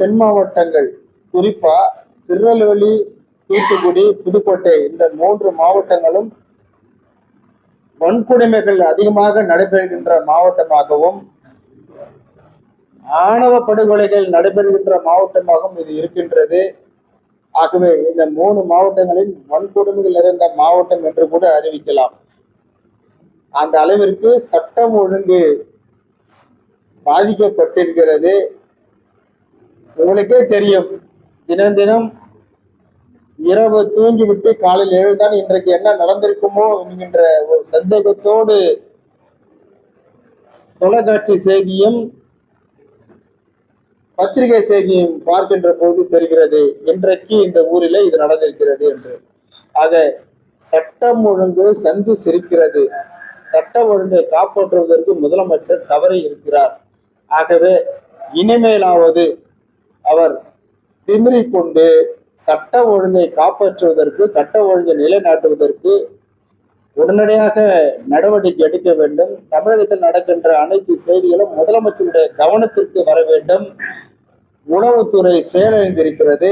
தென் மாவட்டங்கள் குறிப்பா திருநெல்வேலி தூத்துக்குடி புதுக்கோட்டை இந்த மூன்று மாவட்டங்களும் வன்கொடுமைகள் அதிகமாக நடைபெறுகின்ற மாவட்டமாகவும் ஆணவ படுகொலைகள் நடைபெறுகின்ற மாவட்டமாகவும் இது இருக்கின்றது. ஆகவே இந்த மூணு மாவட்டங்களில் வன்கொடுமைகள் நிறைந்த மாவட்டம் என்று கூட அறிவிக்கலாம். அந்த அளவிற்கு சட்டம் ஒழுங்கு பாதிக்கப்பட்டிருக்கிறது. உங்களுக்கே தெரியும். தினம் தினம் இரவு தூங்கிவிட்டு காலையில் எழுந்தான் இன்றைக்கு என்ன நடந்திருக்குமோ என்கின்ற ஒரு சந்தேகத்தோடு தொலைக்காட்சி செய்தியும் பத்திரிகை செய்தியும் பார்க்கின்ற போது தெரிகிறது இன்றைக்கு இந்த ஊரில் இது நடந்திருக்கிறது என்று. ஆக சட்டம் ஒழுங்கு சந்து சிரிக்கிறது. சட்ட ஒழுங்கை காப்பாற்றுவதற்கு முதலமைச்சர் தவறி இருக்கிறார். ஆகவே இனிமேலாவது அவர் திமிரி கொண்டு சட்ட ஒழுங்கை காப்பாற்றுவதற்கு சட்ட ஒழுங்கை நிலைநாட்டுவதற்கு உடனடியாக நடவடிக்கை எடுக்க வேண்டும். தமிழகத்தில் நடக்கின்ற அனைத்து செய்திகளும் முதலமைச்சருடைய கவனத்திற்கு வர வேண்டும். உளவுத்துறை செயலிழந்திருக்கிறது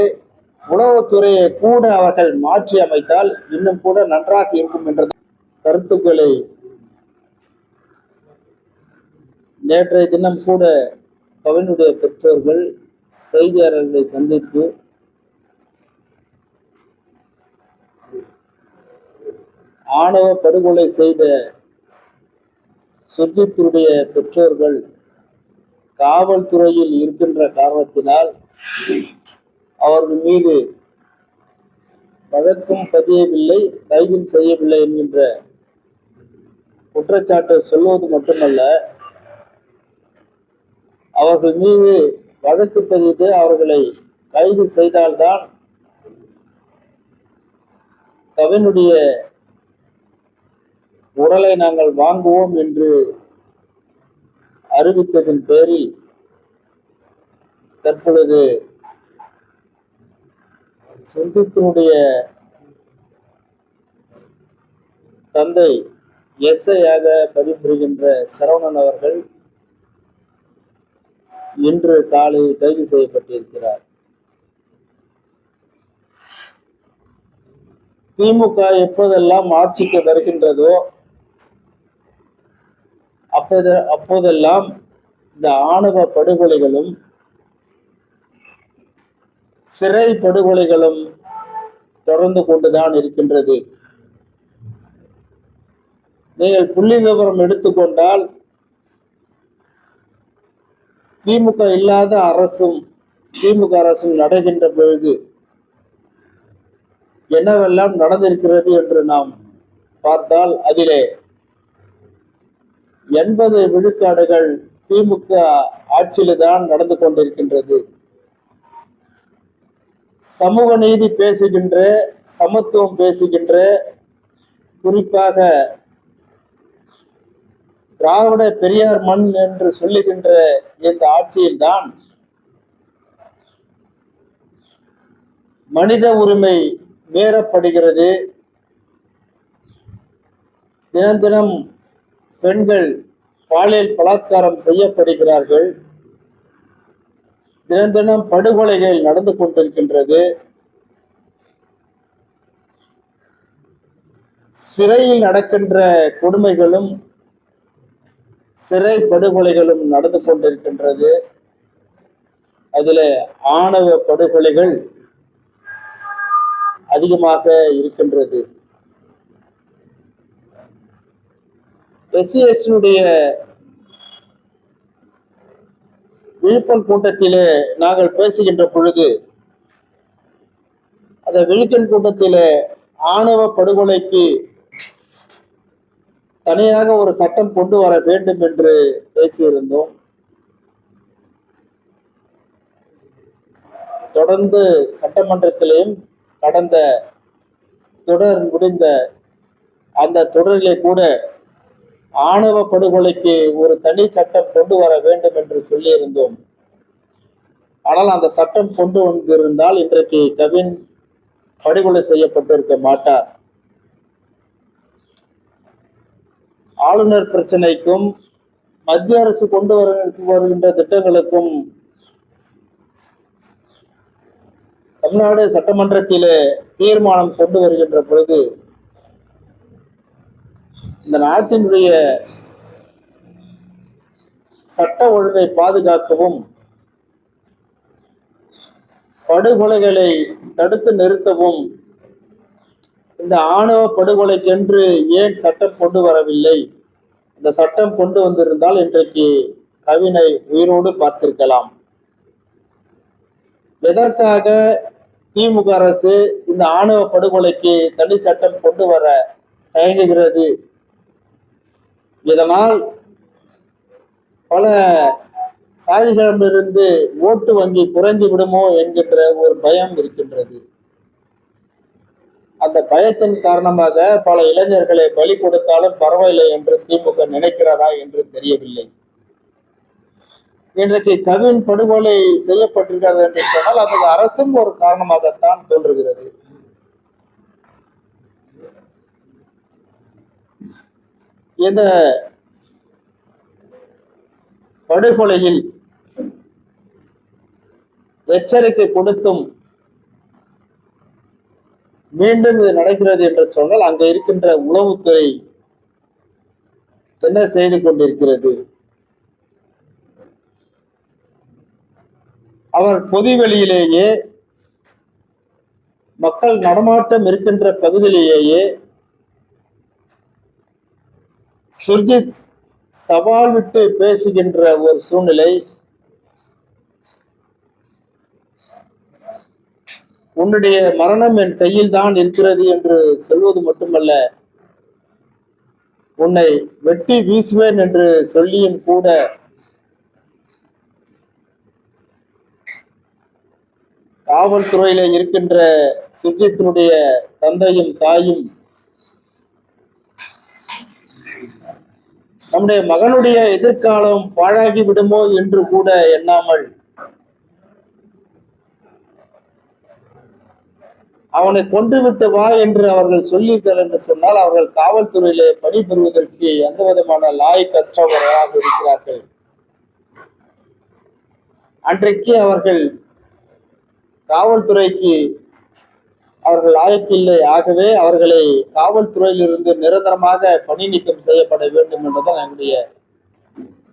உளவுத்துறையை கூட அவர்கள் மாற்றி அமைத்தால் இன்னும் கூட நன்றாக இருக்கும் என்ற கருத்துக்களை நேற்றைய தினம் கூட கவினுடைய பெற்றோர்கள் செய்தியாளர்களை சந்தித்து ஆணவ படுகொலை செய்த சுர்ஜித்துடைய பெற்றோர்கள் காவல்துறையில் இருக்கின்ற காரணத்தினால் அவர்கள் மீது வழக்கும் பதியவில்லை கைதும் செய்யவில்லை என்கின்ற குற்றச்சாட்டை சொல்வது மட்டுமல்ல அவர்கள் மீது வழக்கு பதித்து அவர்களை கைது செய்தால்தான் கவினுடைய உடலை நாங்கள் வாங்குவோம் என்று அறிவித்ததின் பேரில் தற்பொழுது சிந்தித்தினுடைய தந்தை எஸ்ஐயாக பணிபுரிகின்ற சரவணன் அவர்கள் இன்று காலை கைது செய்யப்பட்டிருக்கிறார். திமுக எப்போதெல்லாம் ஆட்சிக்கு வருகின்றதோ அப்போது அப்போதெல்லாம் இந்த ஆணவ படுகொலைகளும் சிறை படுகொலைகளும் தொடர்ந்து கொண்டுதான் இருக்கின்றது. நீங்கள் புள்ளி விவரம் எடுத்துக்கொண்டால் திமுக இல்லாத அரசும் திமுக அரசும் நடைகின்ற பொழுது என்னவெல்லாம் நடந்திருக்கிறது என்று நாம் பார்த்தால் அதிலே எண்பது விழுக்காடுகள் திமுக ஆட்சியில்தான் நடந்து கொண்டிருக்கின்றது. சமூக நீதி பேசுகின்ற சமத்துவம் பேசுகின்ற குறிப்பாக திராவிட பெரியார் மண் என்று சொல்லுகின்ற இந்த ஆட்சியில்தான் மனித உரிமை மீறப்படுகிறது. தினம் தினம் பெண்கள் பாலியல் பலாத்காரம் செய்யப்படுகிறார்கள். தினம் தினம் படுகொலைகள் நடந்து கொண்டிருக்கின்றது. சிறையில் நடக்கின்ற கொடுமைகளும் சிறை படுகொலைகளும் நடந்து கொண்டிருக்கின்றது. அதுல ஆணவ படுகொலைகள் அதிகமாக இருக்கின்றது. எஸ்சிஎஸ்டினுடைய விழுப்பம் கூட்டத்திலே நாங்கள் பேசுகின்ற பொழுது அந்த விழுக்கன் கூட்டத்திலே ஆணவ படுகொலைக்கு தனியாக ஒரு சட்டம் கொண்டு வர வேண்டும் என்று பேசியிருந்தோம். தொடர்ந்து சட்டமன்றத்திலேயும் கடந்த தொடர் முடிந்த அந்த தொடரிலே கூட ஆணவ படுகொலைக்கு ஒரு தனி சட்டம் கொண்டு வர வேண்டும் என்று சொல்லியிருந்தோம். ஆனால் அந்த சட்டம் கொண்டு வந்திருந்தால் இன்றைக்கு கவின் படுகொலை செய்யப்பட்டிருக்க மாட்டார். ஆளுநர் பிரச்சனைக்கும் மத்திய அரசு கொண்டு வர வருகின்ற திட்டங்களுக்கும் தமிழ்நாடு சட்டமன்றத்திலே தீர்மானம் கொண்டு வருகின்ற பொழுது இந்த நாட்டினுடைய சட்ட ஒழுங்கை பாதுகாக்கவும் படுகொலைகளை தடுத்து நிறுத்தவும் இந்த ஆணவ படுகொலைக்கென்று ஏன் சட்டம் கொண்டு வரவில்லை? இந்த சட்டம் கொண்டு வந்திருந்தால் இன்றைக்கு கவினை உயிரோடு பார்த்திருக்கலாம். எதற்காக திமுக அரசு இந்த ஆணவ படுகொலைக்கு தனி சட்டம் கொண்டு வர தயங்குகிறது? இதனால் பல சாதிகளிடமிருந்து ஓட்டு வங்கி குறைந்து விடுமோ என்கின்ற ஒரு பயம் இருக்கின்றது. அந்த பயத்தின் காரணமாக பல இளைஞர்களை பலி கொடுத்தாலும் பரவாயில்லை என்று திமுக நினைக்கிறதா என்று தெரியவில்லை. இன்றைக்கு கவின் படுகொலை செய்யப்பட்டிருக்கிறது என்று சொன்னால் அதுக்கு அரசும் ஒரு காரணமாகத்தான் தோன்றுகிறது. இந்த படுகொலையில் எச்சரிக்கை கொடுத்தும் மீண்டும் இது நடக்கிறது என்று சொன்னால் அங்க இருக்கின்ற உளவுத்துறை என்ன செய்து கொண்டிருக்கிறது? அவர் பொதுவெளியிலேயே மக்கள் நடமாட்டம் இருக்கின்ற பகுதியிலேயே சுர்ஜித் சவால் விட்டு பேசுகின்ற ஒரு சூழ்நிலை உன்னுடைய மரணம் என் கையில் தான் இருக்கிறது என்று சொல்வது மட்டுமல்ல உன்னை வெட்டி வீசுவேன் என்று சொல்லியும் கூட காவல்துறையில இருக்கின்ற சுஜித்தினுடைய தந்தையும் தாயும் நம்முடைய மகனுடைய எதிர்காலம் பாழாகி விடுமோ என்று கூட எண்ணாமல் அவனை கொண்டு விட்டு வா என்று அவர்கள் சொல்லியிருக்கிறார் என்று சொன்னால் அவர்கள் காவல்துறையிலே பணிபுரிவதற்கு எந்த விதமான லாய்க்கற்றவர்களாக இருக்கிறார்கள். அன்றைக்கு அவர்கள் காவல்துறைக்கு அவர்கள் லாயக்கில்லை ஆகவே அவர்களை காவல்துறையிலிருந்து நிரந்தரமாக பணி நீக்கம் செய்யப்பட வேண்டும் என்றுதான் எங்களுடைய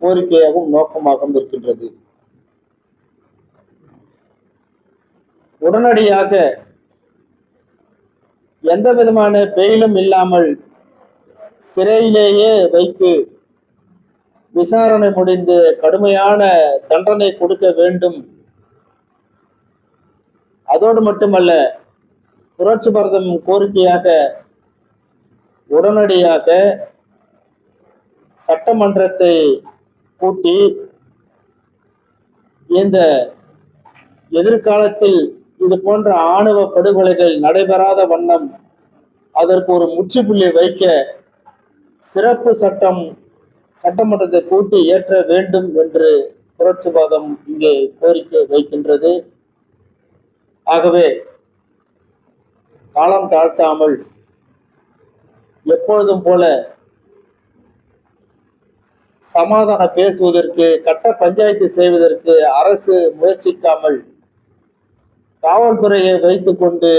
கோரிக்கையாகவும் நோக்கமாகவும் இருக்கின்றது. உடனடியாக எந்த விதமான பெயிலும் இல்லாமல் சிறையிலேயே வைத்து விசாரணை முடிந்து கடுமையான தண்டனை கொடுக்க வேண்டும். அதோடு மட்டுமல்ல புரட்சி பாரதம் கோரிக்கையாக உடனடியாக சட்டமன்றத்தை கூட்டி இந்த எதிர்காலத்தில் இது போன்ற ஆணவ படுகொலைகள் நடைபெறாத வண்ணம் அதற்கு ஒரு முற்றுப்புள்ளி வைக்க சிறப்பு சட்டம் சட்டமன்றத்தை கூட்டி ஏற்ற வேண்டும் என்று புரட்சிவாதம் இங்கே கோரிக்கை வைக்கின்றது. ஆகவே காலம் தாழ்த்தாமல் எப்பொழுதும் போல சமாதானம் பேசுவதற்கு கட்ட பஞ்சாயத்து செய்வதற்கு அரசு முயற்சிக்காமல் காவல்துறையை வைத்துக்கொண்டு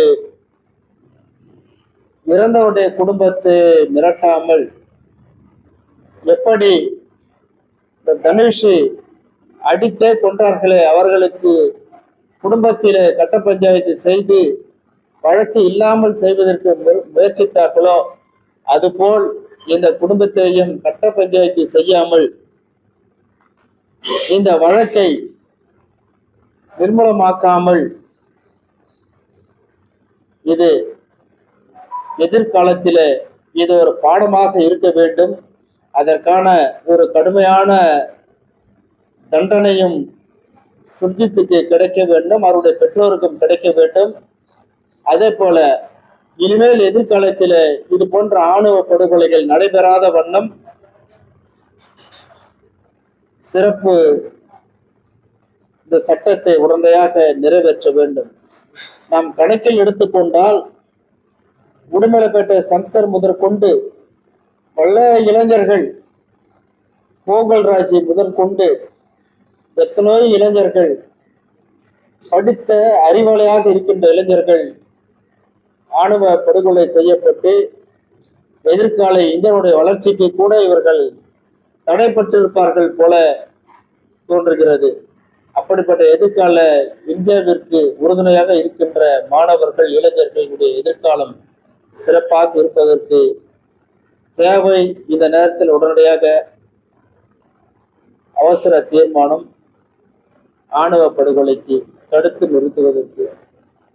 இறந்தவருடைய குடும்பத்தை மிரட்டாமல் எப்படி இந்த தனுஷு அடித்தே கொண்டார்களே அவர்களுக்கு குடும்பத்தில் கட்ட பஞ்சாயத்து செய்து வழக்கு இல்லாமல் செய்வதற்கு முயற்சித்தார்களோ அதுபோல் இந்த குடும்பத்தையும் கட்ட பஞ்சாயத்து செய்யாமல் இந்த வழக்கை நிர்மூலமாக்காமல் இது எதிர்காலத்தில் இது ஒரு பாடமாக இருக்க வேண்டும். அதற்கான ஒரு கடுமையான தண்டனையும் சுர்ஜித்துக்கு கிடைக்க வேண்டும். அவருடைய பெற்றோருக்கும் கிடைக்க வேண்டும். அதே போல இனிமேல் எதிர்காலத்தில் இது போன்ற ஆணவ படுகொலைகள் நடைபெறாத வண்ணம் சிறப்பு இந்த சட்டத்தை உடனடியாக நிறைவேற்ற வேண்டும். நாம் கணக்கில் எடுத்துக்கொண்டால் உடுமலைப்பேட்டை சங்கர் முதற்கொண்டு பல இளைஞர்கள் போகல்ராஜை முதற்கொண்டு எத்தனையோ இளைஞர்கள் படித்த அறிவாளியாக இருக்கின்ற இளைஞர்கள் ஆணவ படுகொலை செய்யப்பட்டு எதிர்கால இந்தியனுடைய வளர்ச்சிக்கு கூட இவர்கள் தடைப்பட்டிருப்பார்கள் போல தோன்றுகிறது. அப்படிப்பட்ட எதிர்கால இந்தியாவிற்கு உறுதுணையாக இருக்கின்ற மாணவர்கள் இளைஞர்களுடைய எதிர்காலம் சிறப்பாக இருப்பதற்கு தேவை. இந்த நேரத்தில் உடனடியாக அவசர தீர்மானம் ஆணவ படுகொலைக்கு தடுத்து நிறுத்துவதற்கு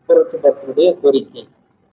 புரட்சி பற்றினுடைய கோரிக்கை.